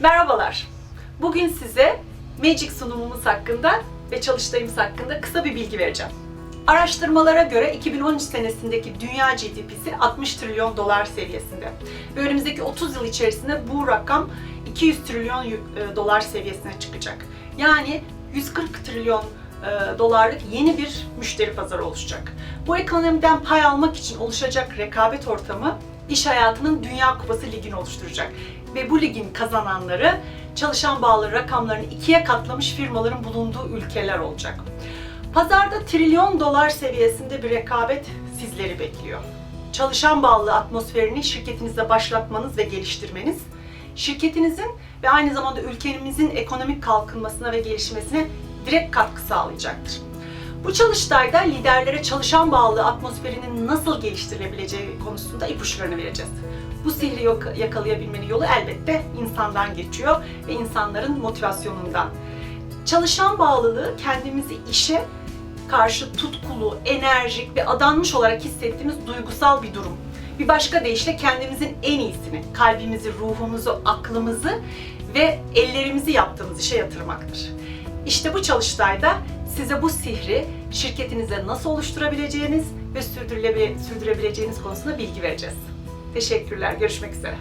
Merhabalar. Bugün size Magic sunumumuz hakkında ve çalıştayımız hakkında kısa bir bilgi vereceğim. Araştırmalara göre 2013 senesindeki dünya GDP'si 60 trilyon dolar seviyesinde. Ve önümüzdeki 30 yıl içerisinde bu rakam 200 trilyon e, dolar seviyesine çıkacak. Yani 140 trilyon e, dolarlık yeni bir müşteri pazarı oluşacak. Bu ekonomiden pay almak için oluşacak rekabet ortamı iş hayatının Dünya Kupası Ligi'ni oluşturacak. Ve bu ligin kazananları çalışan bağlı rakamlarını ikiye katlamış firmaların bulunduğu ülkeler olacak. Pazarda trilyon dolar seviyesinde bir rekabet sizleri bekliyor. Çalışan bağlı atmosferini şirketinizde başlatmanız ve geliştirmeniz, şirketinizin ve aynı zamanda ülkemizin ekonomik kalkınmasına ve gelişmesine direkt katkı sağlayacaktır. Bu çalıştayda liderlere çalışan bağlı atmosferinin nasıl geliştirilebileceği konusunda ipuçlarını vereceğiz. Bu sihri yakalayabilmenin yolu elbette insandan geçiyor ve insanların motivasyonundan. Çalışan bağlılığı kendimizi işe karşı tutkulu, enerjik ve adanmış olarak hissettiğimiz duygusal bir durum. Bir başka deyişle kendimizin en iyisini, kalbimizi, ruhumuzu, aklımızı ve ellerimizi yaptığımız işe yatırmaktır. İşte bu çalıştayda size bu sihri şirketinize nasıl oluşturabileceğiniz ve sürdürebileceğiniz konusunda bilgi vereceğiz. Teşekkürler, görüşmek üzere.